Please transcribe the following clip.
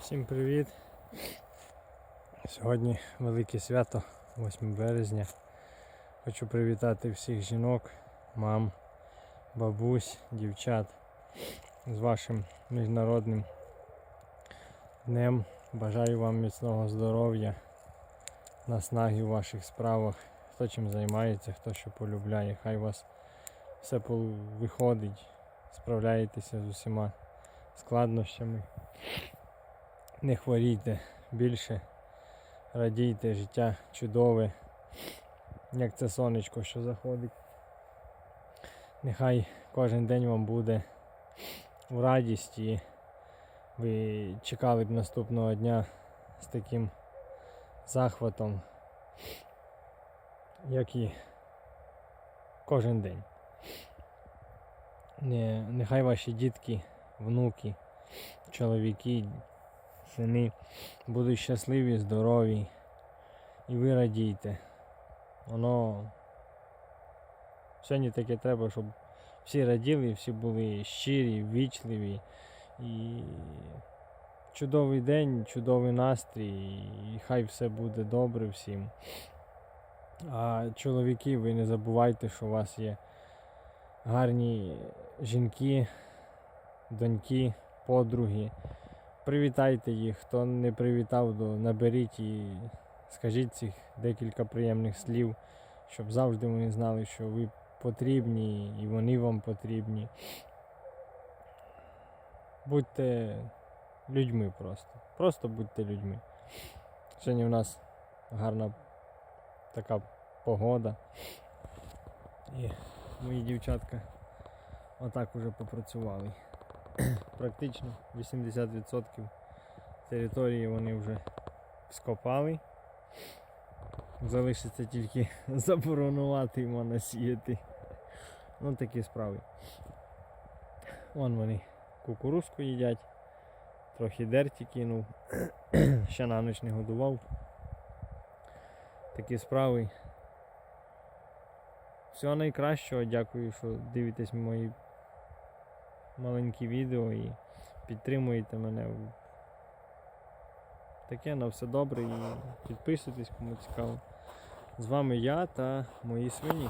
Всім привіт! Сьогодні велике свято, 8 березня. Хочу привітати всіх жінок, мам, бабусь, дівчат з вашим міжнародним днем. Бажаю вам міцного здоров'я, наснаги у ваших справах, хто чим займається, хто що полюбляє. Хай у вас все виходить, справляєтеся з усіма складнощами. Не хворійте більше, радійте, життя чудове, як це сонечко, що заходить. Нехай кожен день вам буде у радість і ви чекали б наступного дня з таким захватом, як і кожен день. Нехай ваші дітки, внуки, чоловіки, сини будуть щасливі, здорові. І ви радійте. Воно сьогодні таке треба, щоб всі раділи, всі були щирі, ввічливі. І чудовий день, чудовий настрій, і хай все буде добре всім. А чоловіки, ви не забувайте, що у вас є гарні жінки, доньки, подруги. Привітайте їх, хто не привітав, то наберіть і скажіть цих декілька приємних слів, щоб завжди вони знали, що ви потрібні і вони вам потрібні. Будьте людьми просто. Просто будьте людьми. Сьогодні в нас гарна така погода. І мої дівчатка отак уже попрацювали практично 80% території вони вже скопали. Залишиться тільки заборонувати йому насіяти. Ну такі справи. Вон вони кукурузку їдять, трохи дерті кинув, ще на ніч не годував. Такі справи. Всього найкращого, дякую, що дивитесь мої маленькі відео і підтримуєте мене. Таке на все добре і підписуйтесь, кому цікаво. З вами я та мої свині.